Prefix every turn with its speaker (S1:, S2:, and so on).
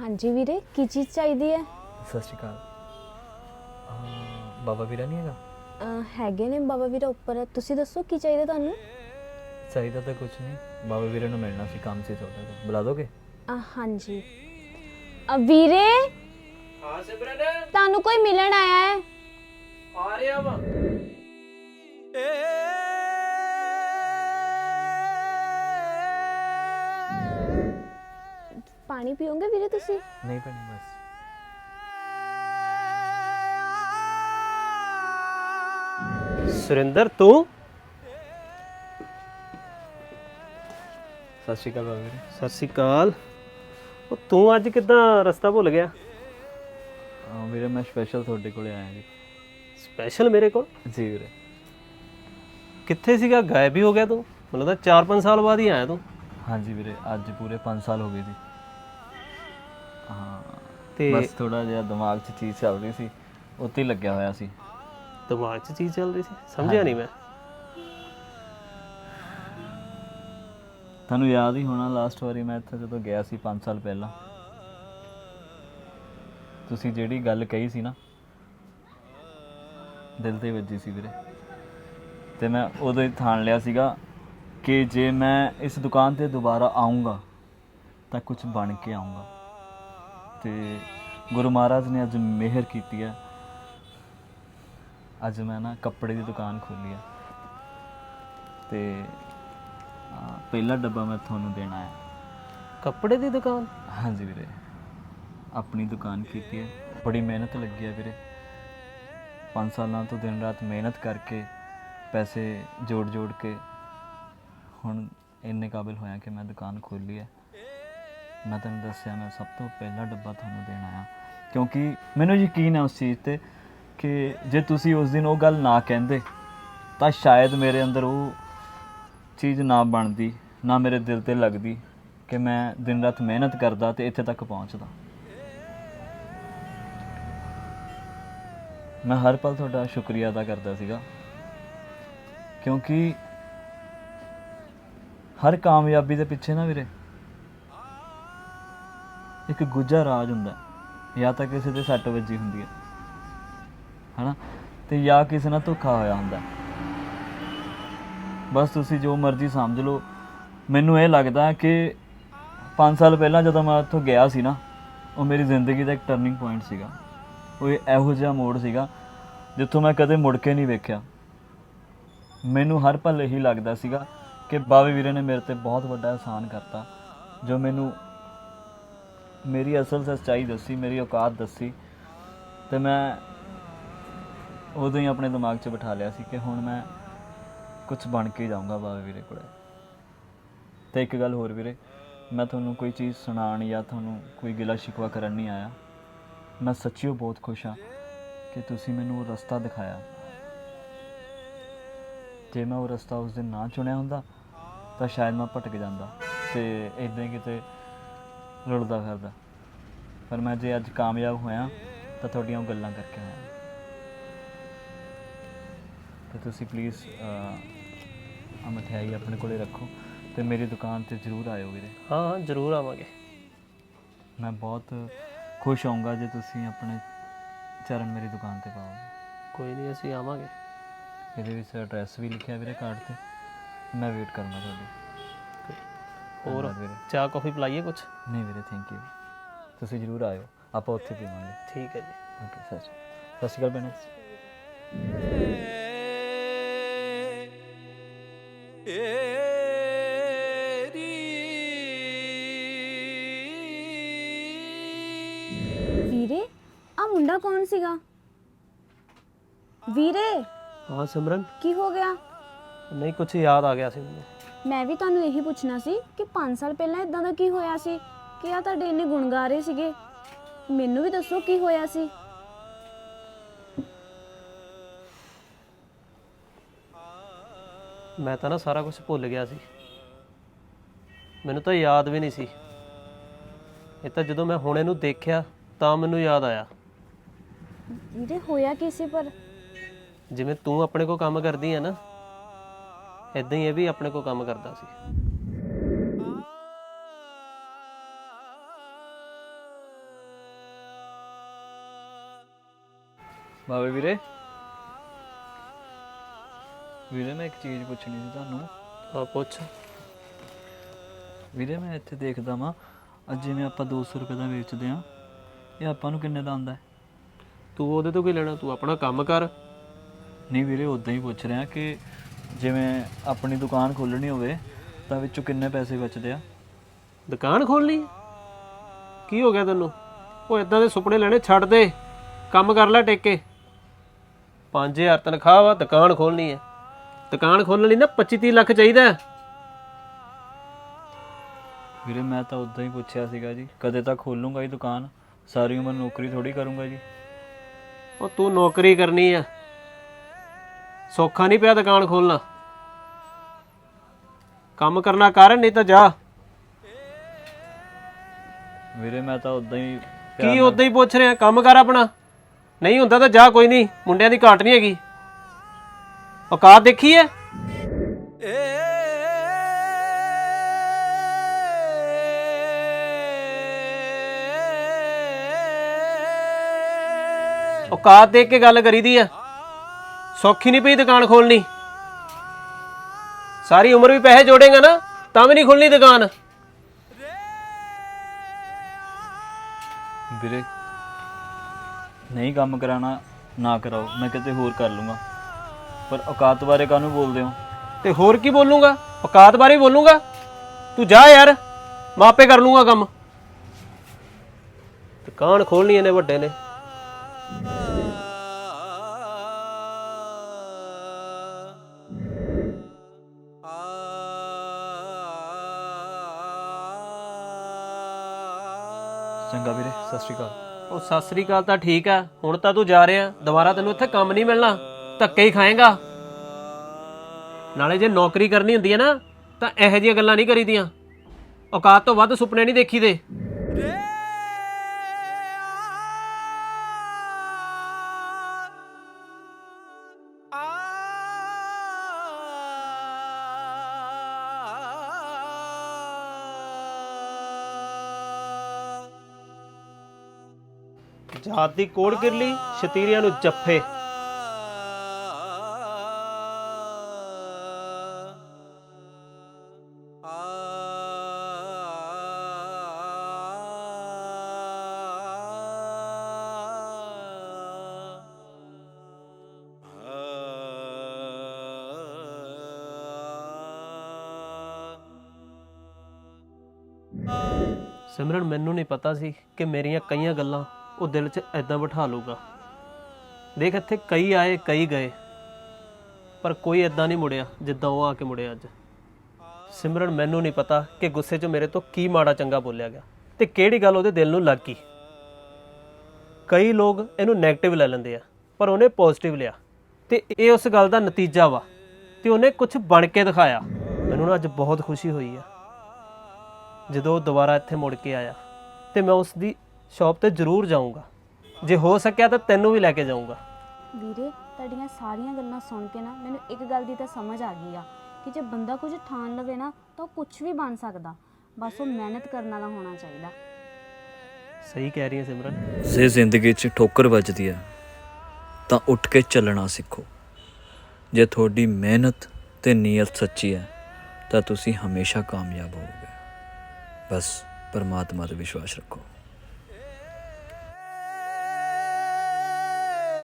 S1: ਹਾਂਜੀ ਵੀਰੇ ਕੀ ਚੀਜ਼ ਚਾਹੀਦੀ ਹੈ?
S2: ਸਤਿ ਸ਼੍ਰੀ ਅਕਾਲ। ਬਾਬਾ ਵੀਰਾ ਨਹੀਂ ਹੈਗਾ?
S1: ਅਹ ਹੈਗੇ ਨੇ ਬਾਬਾ ਵੀਰਾ ਉੱਪਰ। ਤੁਸੀਂ ਦੱਸੋ ਕੀ ਚਾਹੀਦਾ ਤੁਹਾਨੂੰ?
S2: ਚਾਹੀਦਾ ਤਾਂ ਕੁਝ ਨਹੀਂ। ਬਾਬਾ ਵੀਰੇ ਨੂੰ ਮਿਲਣਾ ਸੀ ਕੰਮ ਸੀ ਤੁਹਾਡਾ ਤਾਂ। ਬੁਲਾ ਦੋਗੇ?
S1: ਅਹ ਹਾਂਜੀ। ਅਹ ਵੀਰੇ!
S3: ਹਾਂ ਸਿਮਰਨ
S1: ਤੁਹਾਨੂੰ ਕੋਈ ਮਿਲਣ ਆਇਆ ਹੈ?
S3: ਆ ਰਿਹਾ ਵਾ।
S1: ਪਾਣੀ ਪੀਓਗੇ ਵੀਰੇ ਤੁਸੀਂ?
S2: ਨਹੀਂ ਭੈਣੇ ਬਸ।
S3: ਸੁਰਿੰਦਰ ਤੂੰ?
S2: ਸਤਿ ਸ਼੍ਰੀ ਅਕਾਲ ਬਾਬਾ ਵੀਰੇ।
S3: ਸਤਿ ਸ਼੍ਰੀ ਅਕਾਲ। ਉਹ ਤੂੰ ਅੱਜ ਕਿੱਦਾਂ ਰਸਤਾ ਭੁੱਲ ਗਿਆ?
S2: ਅਹ ਵੀਰੇ ਮੈਂ ਸਪੈਸ਼ਲ ਤੁਹਾਡੇ ਕੋਲੇ ਆਇਆ ਜੀ।
S3: ਸਪੈਸ਼ਲ ਮੇਰੇ ਕੋਲ?
S2: ਜੀ ਵੀਰੇ।
S3: ਕਿੱਥੇ ਸੀਗਾ? ਗਾਇਬ ਹੀ ਹੋ ਗਿਆ ਤੂੰ? ਮੈਨੂੰ ਤਾਂ 4-5 ਸਾਲ ਬਾਅਦ ਹੀ ਆਇਆ ਤੂੰ।
S2: ਹਾਂਜੀ ਵੀਰੇ ਅੱਜ ਪੂਰੇ 5 ਸਾਲ ਹੋ ਗਏ ਜੀ। ਹਾਂ।
S3: ਤੇ
S2: ਬਸ ਥੋੜਾ ਜਿਹਾ ਦਿਮਾਗ 'ਚ ਚੀਜ਼ ਚੱਲ ਰਹੀ ਸੀ ਉੱਤੇ ਹੀ ਲੱਗਿਆ ਹੋਇਆ ਸੀ।
S3: ਦਿਮਾਗ 'ਚ ਚੀਜ਼ ਚੱਲ ਰਹੀ ਸੀ? ਸਮਝਿਆ ਨਹੀਂ ਮੈਂ।
S2: ਤੁਹਾਨੂੰ ਯਾਦ ਹੀ ਹੋਣਾ ਲਾਸਟ ਵਾਰੀ ਮੈਂ ਇੱਥੇ ਜਦੋਂ ਗਿਆ ਸੀ 5 ਸਾਲ ਪਹਿਲਾਂ। ਤੁਸੀਂ ਜਿਹੜੀ ਗੱਲ ਕਹੀ ਸੀ ਨਾ ਦਿਲ ਤੇ ਵੱਜੀ ਸੀ ਵੀਰੇ। ਤੇ ਮੈਂ ਉਦੋਂ ਹੀ ਥਾਣ ਲਿਆ ਸੀਗਾ ਕਿ ਜੇ ਮੈਂ ਇਸ ਦੁਕਾਨ ਤੇ ਦੁਬਾਰਾ ਆਉਂਗਾ ਤਾਂ ਕੁਝ ਬਣ ਕੇ ਆਉਂਗਾ ਤੇ ਗੁਰੂ ਮਹਾਰਾਜ ਨੇ ਅੱਜ ਮਿਹਰ ਕੀਤੀ ਹੈ। ਅੱਜ ਮੈਂ ਨਾ ਕੱਪੜੇ ਦੀ ਦੁਕਾਨ ਖੋਲੀ ਹੈ। ਤੇ ਅਹ, ਪਹਿਲਾ ਡੱਬਾ ਮੈਂ ਤੁਹਾਨੂੰ ਦੇਣਾ ਹੈ।
S3: ਕੱਪੜੇ ਦੀ ਦੁਕਾਨ?
S2: ਹਾਂਜੀ ਵੀਰੇ। ਆਪਣੀ ਦੁਕਾਨ ਕੀਤੀ ਹੈ। ਬੜੀ ਮਿਹਨਤ ਲੱਗੀ ਹੈ ਵੀਰੇ। 5 ਸਾਲਾਂ ਤੋਂ ਦਿਨ ਰਾਤ ਮਿਹਨਤ ਕਰਕੇ ਪੈਸੇ ਜੋੜ ਜੋੜ ਕੇ ਹੁਣ ਇੰਨੇ ਕਾਬਿਲ ਹੋਇਆ ਕਿ ਮੈਂ ਦੁਕਾਨ ਖੋਲੀ ਹੈ। ਮੈਂ ਤੁਹਾਨੂੰ ਦੱਸਿਆ ਮੈਂ ਸਭ ਤੋਂ ਪਹਿਲਾ ਡੱਬਾ ਤੁਹਾਨੂੰ ਦੇਣਾ ਆ ਕਿਉਂਕਿ ਮੈਨੂੰ ਯਕੀਨ ਹੈ ਉਸ ਚੀਜ਼ ਤੇ ਕਿ ਜੇ ਤੁਸੀਂ ਉਸ ਦਿਨ ਉਹ ਗੱਲ ਨਾ ਕਹਿੰਦੇ, ਤਾਂ ਸ਼ਾਇਦ ਮੇਰੇ ਅੰਦਰ ਉਹ ਚੀਜ਼ ਨਾ ਬਣਦੀ, ਨਾ ਮੇਰੇ ਦਿਲ ਤੇ ਲੱਗਦੀ ਕਿ ਮੈਂ ਦਿਨ ਰਾਤ ਮਿਹਨਤ ਕਰਦਾ ਤੇ ਇੱਥੇ ਤੱਕ ਪਹੁੰਚਦਾ। ਮੈਂ ਹਰ ਪਲ ਤੁਹਾਡਾ ਸ਼ੁਕਰੀਆ ਅਦਾ ਕਰਦਾ ਸੀਗਾ। ਕਿਉਂਕਿ ਹਰ ਕਾਮਯਾਬੀ ਦੇ ਪਿੱਛੇ ਨਾ ਵੀਰੇ ਇੱਕ ਗੁੱਜਾ ਰਾਜ ਹੁੰਦਾ ਜਾਂ ਤਾਂ ਕਿਸੇ ਦੇ ਸੱਟ ਵੱਜੀ ਹੁੰਦੀ ਹੈ। ਹਨਾ? ਤੇ ਜਾਂ ਕਿਸੇ ਨਾਲ ਧੋਖਾ ਹੋਇਆ ਹੁੰਦਾ ਬਸ ਤੁਸੀਂ ਜੋ ਮਰਜ਼ੀ ਸਮਝ ਲਓ। ਮੈਨੂੰ ਇਹ ਲੱਗਦਾ ਕਿ 5 ਸਾਲ ਪਹਿਲਾਂ ਜਦੋਂ ਮੈਂ ਉੱਥੋਂ ਗਿਆ ਸੀ ਨਾ, ਉਹ ਮੇਰੀ ਜ਼ਿੰਦਗੀ ਦਾ ਇੱਕ ਟਰਨਿੰਗ ਪੁਆਇੰਟ ਸੀਗਾ। ਉਹ ਇਹੋ ਜਿਹਾ ਮੋੜ ਸੀਗਾ, ਜਿੱਥੋਂ ਮੈਂ ਕਦੇ ਮੁੜ ਕੇ ਨਹੀਂ ਵੇਖਿਆ। ਮੈਨੂੰ ਹਰ ਪਲ ਇਹੀ ਲੱਗਦਾ ਸੀਗਾ ਕਿ ਬਾਵੇ ਵੀਰੇ ਨੇ ਮੇਰੇ ਤੇ ਬਹੁਤ ਵੱਡਾ ਅਹਿਸਾਨ ਕਰਤਾ, ਜੋ ਮੈਨੂੰ ਮੇਰੀ ਅਸਲ ਸੱਚਾਈ ਦੱਸੀ, ਮੇਰੀ ਔਕਾਤ ਦੱਸੀ ਤੇ ਮੈਂ ਉਦੋਂ ਹੀ ਆਪਣੇ ਦਿਮਾਗ 'ਚ ਬਿਠਾ ਲਿਆ ਸੀ ਕਿ ਹੁਣ ਮੈਂ ਕੁਝ ਬਣ ਕੇ ਜਾਊਂਗਾ ਬਾਵੇ ਵੀਰੇ ਕੋਲੇ। ਤੇ ਇੱਕ ਗੱਲ ਹੋਰ ਵੀਰੇ, ਮੈਂ ਤੁਹਾਨੂੰ ਕੋਈ ਚੀਜ਼ ਸੁਣਾਉਣ ਜਾਂ ਤੁਹਾਨੂੰ ਕੋਈ ਗਿਲਾ ਸ਼ਿਕਵਾ ਕਰਨ ਨਹੀਂ ਆਇਆ। ਮੈਂ ਸੱਚੀਓ ਬਹੁਤ ਖੁਸ਼ ਹਾਂ ਕਿ ਤੁਸੀਂ ਮੈਨੂੰ ਉਹ ਰਸਤਾ ਦਿਖਾਇਆ। ਜੇ ਮੈਂ ਉਹ ਰਸਤਾ ਉਸ ਦਿਨ ਨਾ ਚੁਣਿਆ ਹੁੰਦਾ ਤਾਂ ਸ਼ਾਇਦ ਮੈਂ ਭਟਕ ਜਾਂਦਾ ਤੇ ਇਦਾਂ ਹੀ ਕਿਤੇ ਰੁਲਦਾ ਫਿਰਦਾ। ਪਰ ਮੈਂ ਜੇ ਅੱਜ ਕਾਮਯਾਬ ਹੋਇਆ ਤਾਂ ਤੁਹਾਡੀਆਂ ਉਹ ਗੱਲਾਂ ਕਰਕੇ ਹੋਇਆ। ਤੇ ਤੁਸੀਂ ਪਲੀਜ਼ ਆ ਮਠਿਆਈ ਆਪਣੇ ਕੋਲੇ ਰੱਖੋ ਤੇ ਮੇਰੀ ਦੁਕਾਨ ਤੇ ਜ਼ਰੂਰ ਆਇਓ ਵੀਰੇ।
S3: ਹਾਂ ਹਾਂ ਜ਼ਰੂਰ ਆਵਾਂਗੇ।
S2: ਮੈਂ ਬਹੁਤ ਖੁਸ਼ ਹੋਊਂਗਾ ਜੇ ਤੁਸੀਂ ਆਪਣੇ ਚਰਨ ਮੇਰੀ ਦੁਕਾਨ ਤੇ ਪਾਓਗੇ।
S3: ਕੋਈ ਨਹੀਂ ਅਸੀਂ ਆਵਾਂਗੇ।
S2: ਇਹਦੇ ਵਿੱਚ ਐਡਰੈਸ ਵੀ ਲਿਖਿਆ ਵੀਰੇ ਕਾਰਡ ਤੇ। ਮੈਂ ਵੇਟ ਕਰਨਾ ਤੁਹਾਡੀ।
S3: ਹੋਰ
S2: ਧੰਨਵਾਦ ਵੀਰੇ।
S3: ਚਾਹ ਕਾਫੀ ਪਿਲਾਈਏ ਕੁਝ
S2: ਨਹੀਂ ਵੀਰੇ ਥੈਂਕ ਯੂ ਤੁਸੀਂ ਜ਼ਰੂਰ ਆਇਓ। ਆਪਾਂ ਉੱਥੇ ਪੀਵਾਂਗੇ।
S3: ਠੀਕ ਹੈ ਜੀ।
S2: ਓਕੇ ਸਤਿ ਸ਼੍ਰੀ ਸਤਿ ਸ਼੍ਰੀ ਅਕਾਲ ਭੈਣੇ।
S1: ਵੀਰੇ ਆ ਮੁੰਡਾ ਕੌਣ ਸੀਗਾ? ਵੀਰੇ!
S3: ਹਾਂ ਸਿਮਰਨ।
S1: ਕੀ ਹੋ ਗਿਆ?
S3: ਨਹੀਂ ਕੁਝ ਯਾਦ ਆ ਗਿਆ ਸੀ ਮੈਨੂੰ।
S1: ਮੈਂ ਵੀ ਤੁਹਾਨੂੰ ਇਹੀ ਪੁੱਛਣਾ ਸੀ ਕਿ 5 ਸਾਲ ਪਹਿਲਾਂ ਇਦਾਂ ਦਾ ਕੀ ਹੋਇਆ ਸੀ? ਕਿ ਆ ਤੁਹਾਡੇ ਇੰਨੇ ਗੁਣ ਗਾ ਰਹੇ ਸੀਗੇ? ਮੈਨੂੰ ਵੀ ਦੱਸੋ ਕੀ ਹੋਇਆ ਸੀ?
S3: ਮੈਂ ਤਾਂ ਨਾ ਸਾਰਾ ਕੁਝ ਭੁੱਲ ਗਿਆ ਸੀ। ਮੈਨੂੰ ਤਾਂ ਯਾਦ ਵੀ ਨਹੀਂ ਸੀ। ਇਹ ਤਾਂ ਜਦੋਂ ਮੈਂ ਹੁਣ ਇਹਨੂੰ ਦੇਖਿਆ ਤਾਂ ਮੈਨੂੰ ਯਾਦ ਆਇਆ।
S1: ਵੀਰੇ ਹੋਇਆ ਕੀ ਸੀ ਪਰ?
S3: ਜਿਵੇਂ ਤੂੰ ਆਪਣੇ ਕੋ ਕੰਮ ਕਰਦੀ ਹੈ ਨਾ ਇਦਾਂ ਹੀ ਇਹ ਵੀ ਆਪਣੇ ਕੋਲ ਕੰਮ ਕਰਦਾ ਸੀ।
S2: ਬਾਵੇ ਵੀਰੇ। ਵੀਰੇ ਮੈਂ ਇੱਕ ਚੀਜ਼ ਪੁੱਛਣੀ ਸੀ ਤੁਹਾਨੂੰ।
S3: ਆ ਪੁੱਛ।
S2: ਵੀਰੇ ਮੈਂ ਇੱਥੇ ਦੇਖਦਾ ਵਾਂ ਅੱਜ ਜਿਵੇਂ ਆਪਾਂ 200 ਰੁਪਏ ਦਾ ਵੇਚਦੇ ਆ ਇਹ ਆਪਾਂ ਨੂੰ ਕਿੰਨੇ ਦਾ ਆਉਂਦਾ ਹੈ?
S3: ਤੂੰ ਉਹਦੇ ਤੋਂ ਕੀ ਲੈਣਾ? ਤੂੰ ਆਪਣਾ ਕੰਮ ਕਰ।
S2: ਨਹੀਂ ਵੀਰੇ ਉਦਾਂ ਹੀ ਪੁੱਛ ਰਿਹਾ ਕਿ ਜਿਵੇਂ ਆਪਣੀ ਦੁਕਾਨ ਖੋਲਣੀ ਹੋਵੇ ਤਾਂ ਵਿੱਚੋਂ ਕਿੰਨੇ ਪੈਸੇ ਬਚਦੇ ਆ?
S3: ਦੁਕਾਨ ਖੋਲਣੀ? ਕੀ ਹੋ ਗਿਆ ਤੈਨੂੰ? ਉਹ ਇਦਾਂ ਦੇ ਸੁਪਨੇ ਲੈਣੇ ਛੱਡ ਦੇ। ਕੰਮ ਕਰ ਲੈ ਟਿਕ ਕੇ 5000 ਤਨਖਾਹ ਵਾ ਦੁਕਾਨ ਖੋਲਣੀ ਹੈ। ਦੁਕਾਨ ਖੋਲਣ ਲਈ ਨਾ 25 30 ਲੱਖ ਚਾਹੀਦਾ ਹੈ।
S2: ਵੀਰੇ ਮੈਂ ਤਾਂ ਉਦਾਂ ਹੀ ਪੁੱਛਿਆ ਸੀਗਾ ਜੀ ਕਦੇ ਤਾਂ ਖੋਲੂੰਗਾ ਹੀ ਦੁਕਾਨ? ਸਾਰੀ ਉਮਰ ਨੌਕਰੀ ਥੋੜੀ ਕਰੂੰਗਾ ਜੀ।
S3: ਉਹ ਤੂੰ ਨੌਕਰੀ ਕਰਨੀ ਆ ਸੌਖਾ ਨਹੀਂ ਪਿਆ ਦੁਕਾਨ ਖੋਲਣਾ ਕੰਮ ਕਰਨਾ ਕਰ ਨਹੀਂ ਤਾਂ ਜਾ।
S2: ਵੀਰੇ ਮੈਂ ਤਾਂ ਉਦਾਂ ਹੀ
S3: ਕੀ ਉਦਾਂ ਹੀ ਪੁੱਛ ਰਿਹਾ? ਕੰਮ ਕਰ ਆਪਣਾ। ਨਹੀਂ ਹੁੰਦਾ ਤਾਂ ਜਾ ਕੋਈ ਨਹੀਂ। ਮੁੰਡਿਆਂ ਦੀ ਘਾਟ ਨਹੀਂ ਹੈਗੀ। ਔਕਾਤ ਦੇਖੀ ਹੈ ਔਕਾਤ ਦੇਖ ਕੇ ਗੱਲ ਕਰੀਦੀ ਆ ਸੌਖੀ ਨਹੀਂ ਪਈ ਦੁਕਾਨ ਖੋਲਣੀ। ਸਾਰੀ ਉਮਰ ਵੀ ਪੈਸੇ ਜੋੜੇਗਾ ਨਾ ਤਾਂ ਵੀ ਨਹੀਂ ਖੁੱਲਣੀ ਦੁਕਾਨ।
S2: ਵੀਰੇ ਨਹੀਂ ਕੰਮ ਕਰਾਣਾ ਨਾ ਕਰਾਓ ਮੈਂ ਕਿਤੇ ਹੋਰ ਕਰ ਲੂੰਗਾ। ਪਰ ਔਕਾਤ ਬਾਰੇ ਕਾਹਨੂੰ ਬੋਲਦੇ ਹੋ?
S3: ਤੇ ਹੋਰ ਕੀ ਬੋਲੂੰਗਾ? ਔਕਾਤ ਬਾਰੇ ਬੋਲੂੰਗਾ? ਤੂੰ ਜਾ ਯਾਰ ਮੈਂ ਆਪੇ ਕਰ ਲੂੰਗਾ ਕੰਮ। ਦੁਕਾਨ ਖੋਲਣੀ ਇਹਨੇ ਵੱਡੇ ਨੇ।
S2: ਸਤਿ ਸ਼੍ਰੀ ਅਕਾਲ।
S3: ਉਹ ਸਤਿ ਸ੍ਰੀ ਅਕਾਲ ਤਾਂ ਠੀਕ ਆ, ਹੁਣ ਤਾਂ ਤੂੰ ਜਾ ਰਿਹਾ, ਦੁਬਾਰਾ ਤੈਨੂੰ ਇੱਥੇ ਕੰਮ ਨਹੀਂ ਮਿਲਣਾ, ਧੱਕੇ ਹੀ ਖਾਏਗਾ। ਨਾਲੇ ਜੇ ਨੌਕਰੀ ਕਰਨੀ ਹੁੰਦੀ ਹੈ ਨਾ, ਤਾਂ ਇਹੋ ਜਿਹੀਆਂ ਗੱਲਾਂ ਨਹੀਂ ਕਰੀਦੀਆਂ। ਔਕਾਤ ਤੋਂ ਵੱਧ ਸੁਪਨੇ ਨਹੀਂ ਦੇਖੀਦੇ। ਜਾਤ ਦੀ ਕੋੜ ਕਿਰਲੀ ਸ਼ਤੀਰੀਆਂ ਨੂੰ ਜੱਫੇ। ਸਿਮਰਨ, ਮੈਨੂੰ ਨਹੀਂ ਪਤਾ ਸੀ ਕਿ ਮੇਰੀਆਂ ਕਈਆਂ ਗੱਲਾਂ ਉਹ ਦਿਲ 'ਚ ਐਦਾਂ ਬਿਠਾ ਲੂਗਾ ਦੇਖ ਇੱਥੇ ਕਈ ਆਏ, ਕਈ ਗਏ, ਪਰ ਕੋਈ ਐਦਾਂ ਨਹੀਂ ਮੁੜਿਆ ਜਿੱਦਾਂ ਉਹ ਆ ਕੇ ਮੁੜਿਆ ਅੱਜ। ਸਿਮਰਨ, ਮੈਨੂੰ ਨਹੀਂ ਪਤਾ ਕਿ ਗੁੱਸੇ 'ਚ ਮੇਰੇ ਤੋਂ ਕੀ ਮਾੜਾ ਚੰਗਾ ਬੋਲਿਆ ਗਿਆ ਤੇ ਕਿਹੜੀ ਗੱਲ ਉਹਦੇ ਦਿਲ ਨੂੰ ਲੱਗ ਗਈ। ਕਈ ਲੋਕ ਇਹਨੂੰ 네ਗੇਟਿਵ ਲੈ ਲੈਂਦੇ ਆ, ਪਰ ਉਹਨੇ ਪੋਜ਼ਿਟਿਵ ਲਿਆ ਤੇ ਇਹ ਉਸ ਗੱਲ ਦਾ ਨਤੀਜਾ ਵਾ ਤੇ ਉਹਨੇ ਕੁਝ ਬਣ ਕੇ ਦਿਖਾਇਆ। ਮੈਨੂੰ ਨਾ ਅੱਜ ਬਹੁਤ ਖੁਸ਼ੀ ਹੋਈ ਆ। ਜਦੋਂ ਉਹ ਦੁਬਾਰਾ ਇੱਥੇ ਮੁੜ ਕੇ ਆਇਆ ਤੇ ਮੈਂ ਉਸ ਦੀ ਸ਼ਾਪ ਤੇ ਜ਼ਰੂਰ ਜਾਊਂਗਾ। ਜੇ ਹੋ ਸਕਿਆ ਤਾਂ ਤੈਨੂੰ ਵੀ ਲੈ ਕੇ ਜਾਊਂਗਾ।
S1: ਵੀਰੇ ਤੁਹਾਡੀਆਂ ਸਾਰੀਆਂ ਗੱਲਾਂ ਸੁਣ ਕੇ ਨਾ ਮੈਨੂੰ ਇੱਕ ਗੱਲ ਦੀ ਤਾਂ ਸਮਝ ਆ ਗਈ ਆ ਕਿ ਜੇ ਬੰਦਾ ਕੁਝ ਠਾਣ ਲਵੇ ਨਾ ਤਾਂ ਉਹ ਕੁਝ ਵੀ ਬਣ ਸਕਦਾ। ਬਸ ਉਹ ਮਿਹਨਤ ਕਰਨ ਵਾਲਾ ਹੋਣਾ ਚਾਹੀਦਾ।
S3: ਸਹੀ ਕਹਿ ਰਹੀ ਹੈ ਸਿਮਰਨ।
S2: ਜੇ ਜ਼ਿੰਦਗੀ 'ਚ ਠੋਕਰ ਵੱਜਦੀ ਹੈ ਤਾਂ ਉੱਠ ਕੇ ਚੱਲਣਾ ਸਿੱਖੋ। ਜੇ ਤੁਹਾਡੀ ਮਿਹਨਤ ਤੇ ਨੀਅਤ ਸੱਚੀ ਹੈ ਤਾਂ ਤੁਸੀਂ ਹਮੇਸ਼ਾ ਕਾਮਯਾਬ ਹੋਵੋਗੇ। ਬਸ ਪਰਮਾਤਮਾ ਤੇ ਵਿਸ਼ਵਾਸ ਰੱਖੋ।